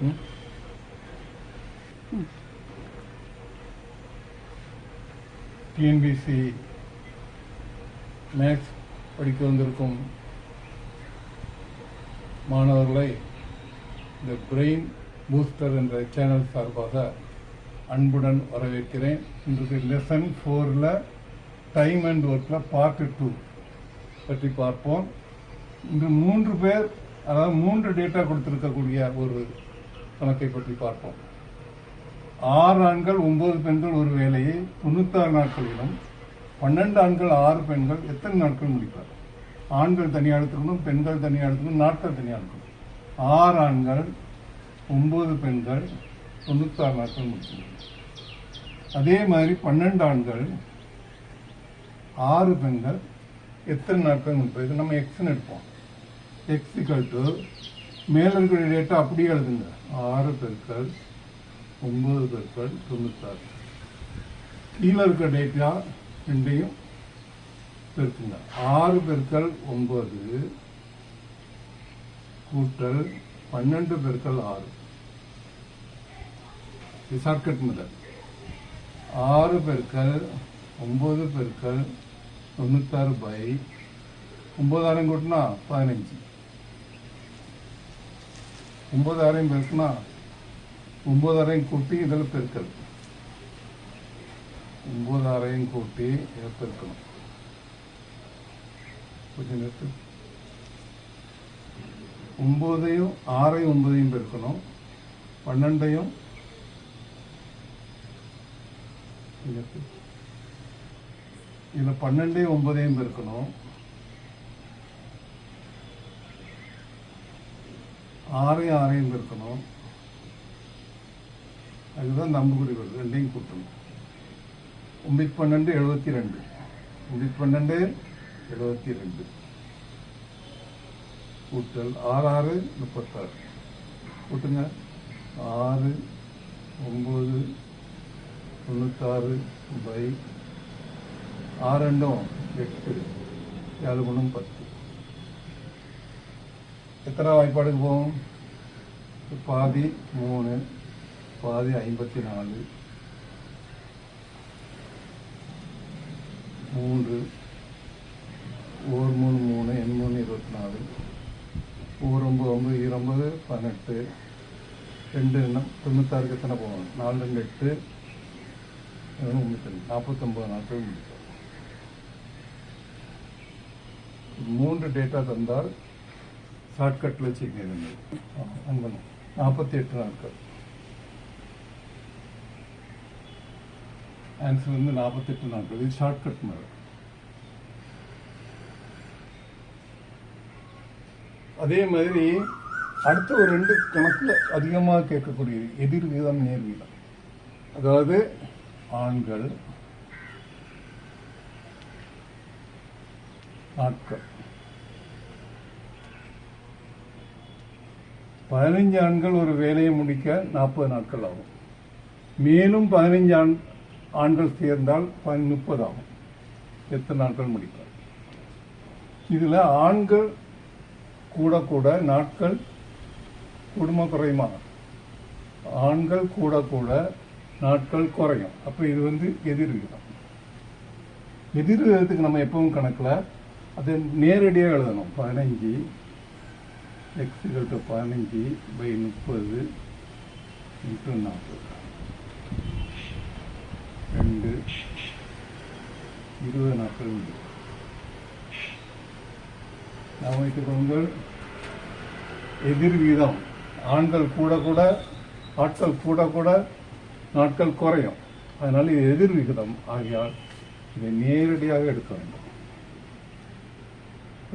ம்? TNPSC maths படிக்க வந்திருக்கும் மாணவர்களை இந்த பிரெயின் பூஸ்டர் என்ற சேனல் சார்பாக அன்புடன் வரவேற்கிறேன் இன்றைக்கு லெசன் ஃபோரில் டைம் அண்ட் ஒர்க்கில் பார்ட் டூ பற்றி பார்ப்போம் இன்று மூன்று பேர் அதாவது மூன்று டேட்டா கொடுத்துருக்கக்கூடிய ஒரு கணக்கை பற்றி பார்ப்போம். ஆறு ஆண்கள் ஒன்பது பெண்கள் ஒரு வேலையை தொண்ணூத்தாறு நாட்களிலும் பன்னெண்டு ஆண்கள் ஆறு பெண்கள் எத்தனை நாட்கள் முடிப்பார்? ஆண்கள் தனியாக எடுத்துக்கணும் பெண்கள் தனியாக எடுத்துக்கணும் நாட்கள் தனியாக எடுக்கணும். ஆறு ஆண்கள் ஒன்பது பெண்கள் தொண்ணூத்தாறு நாட்கள் முடிக்கணும். அதே மாதிரி பன்னெண்டு ஆண்கள் ஆறு பெண்கள் எத்தனை நாட்கள் முடிப்போம் இது நம்ம எக்ஸ்ன்னு எடுப்போம். எக்ஸ் டு மேல இருக்கிற டேட்டா அப்படியே எழுதுங்க. ஆறு பெருக்கள் ஒன்பது பெருக்கள் தொண்ணூத்தாறு. கீழே இருக்கிற டேட்டா ரெண்டையும் பெருக்குங்க. ஆறு பெருக்கள் ஒன்பது கூட்டல் பன்னெண்டு பெருக்கள் ஆறு. இது ஷார்ட்கட் முதல். ஆறு பெருக்கள் ஒன்பது பெருக்கள் தொண்ணூத்தாறு பை ஒம்பதாயிரம் கூட்டினா பதினஞ்சு. ஒன்பதாயிரம் பெருக்குனா ஒன்பதாயிரம் கூட்டி இதில் பெருக்கல். ஒன்பதாயிரம் கூட்டி இதை பெருக்கணும். கொஞ்சம் நேரத்து ஒன்பதையும் ஆறையும் ஒன்பதையும் பெருக்கணும். பன்னெண்டையும் இதில் பன்னெண்டையும் ஒன்பதையும் பெருக்கணும். ஆறையும் ஆறையும் பெருக்கணும் அதுதான் நம்புகுறி வருது ரெண்டையும் கூட்டணும். ஒன்பது பன்னெண்டு எழுபத்தி ரெண்டு ஒன்பது பன்னெண்டு எழுபத்தி ரெண்டு கூட்டல் ஆறு ஆறு முப்பத்தாறு. கூட்டுங்க. ஆறு ஒம்பது தொண்ணூத்தாறு பை ஆறு ரெண்டும் எட்டு. ஏழு குணம் பத்து. எத்தனை வாய்ப்பாடுக்கு போகும் பாதி மூணு பாதி ஐம்பத்தி நாலு மூன்று ஒரு மூணு மூணு எண் மூணு இருபத்தி நாலு ஒரு ஒம்பது ஒம்பது இருபது பதினெட்டு ரெண்டு எண்ணம் தொண்ணூத்தாறுக்கு எத்தனை போகணும் நாலு ரெண்டு எட்டு முப்பத்தி நாற்பத்தொம்பது நாட்கள் முடிக்கும் மூன்று டேட்டா தந்தால் ஷார்ட்கட்டில் செய்கிறீங்க நாற்பத்தி எட்டு நாட்கள். ஆன்சர் வந்து நாற்பத்தெட்டு நாட்கள். இது ஷார்ட்கட் மாதிரி அதே மாதிரி அடுத்த ஒரு ரெண்டு கணக்கில் அதிகமாக கேட்கக்கூடியது எதிர் வீதம் நேர் வீதம். அதாவது ஆண்கள் நாட்கள். பதினைஞ்சு ஆண்கள் ஒரு வேலையை முடிக்க நாற்பது நாட்கள் ஆகும். மேலும் பதினைஞ்சு ஆண் ஆண்கள் சேர்ந்தால் பதி- முப்பது ஆகும். எத்தனை நாட்கள் முடிப்பார் இதில் ஆண்கள் கூட கூட நாட்கள் குடும்ப குறையுமா? ஆண்கள் கூட கூட நாட்கள் குறையும். அப்போ இது வந்து எதிர் எதிர்விகிதத்துக்கு எதிர் நம்ம எப்பவும் கணக்கில் அதை நேரடியாக எழுதணும். பதினஞ்சு எக்ஸ் டு பதினஞ்சு பை முப்பது இன்ட்டு நாற்பது. ரெண்டு இருபது நாட்கள் உண்டு கவனித்துக் உங்கள் எதிர் வீதம் ஆண்கள் கூட கூட ஆட்கள் கூட கூட நாட்கள் குறையும். அதனால் இது எதிர் விகிதம். ஆகையால் இதை நேரடியாக எடுக்க வேண்டும்.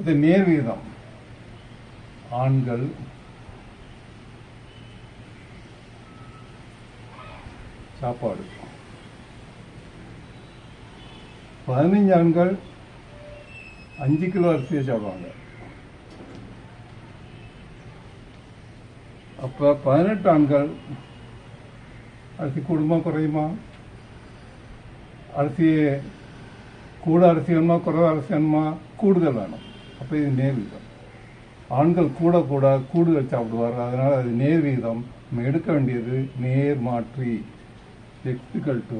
இது நேர் விகிதம் ஆண்கள் சாப்பாடு. பதினஞ்சு ஆண்கள் அஞ்சு கிலோ அரிசியை சாப்பிடுவாங்க. அப்போ பதினெட்டு ஆண்கள் அரிசி கூடுமா குறையுமா? அரிசி கூட அரிசி வேணுமா குறைவ அரிசி வேணுமா? கூடுதல் வேணும். அப்போ இது நேர் ஆண்கள் கூட கூட கூடுதல் சாப்பிடுவார் அதனால் அது நேர் வீதம் நம்ம எடுக்க வேண்டியது நேர் மாற்றி. எக்ஸுக்கல் டு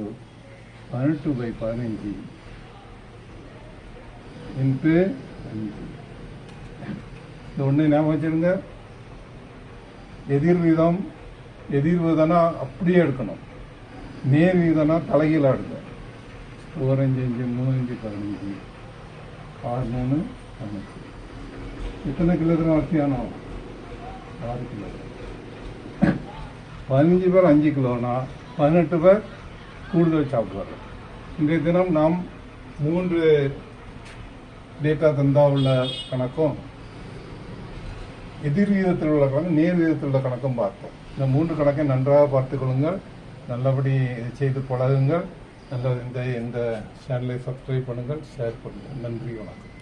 பதினெட்டு பை பதினஞ்சு இன்ட்டு அஞ்சு. இந்த ஒன்று ஞாபகம் வச்சுருங்க. எதிர் வீதம் எதிர் வீதம்னா அப்படியே எடுக்கணும். நேர் வீதம்னா தலைகீழாக எடுக்கணும் ஒரு அஞ்சு அஞ்சு மூணு அஞ்சு பதினஞ்சு. ஆறு மூணு பதினஞ்சு எத்தனை கிலோகிராம் அரிசியானோ? ஆறு கிலோ. பதினஞ்சு பேர் அஞ்சு கிலோனா பதினெட்டு பேர் கூடுதல் சாப்பிடுவார்கள் இன்றைய தினம் நாம் மூன்று டேட்டா தந்தா உள்ள கணக்கும் எதிர் வீதத்தில் உள்ள கணக்கு நேர் வீதத்தில் உள்ள கணக்கும் பார்த்தோம். இந்த மூன்று கணக்கை நன்றாக பார்த்து கொள்ளுங்கள். நல்லபடி இதை செய்து பழகுங்கள். நல்ல இந்த இந்த சேனலை சப்ஸ்கிரைப் பண்ணுங்கள். ஷேர் பண்ணுங்கள். நன்றி வணக்கம்.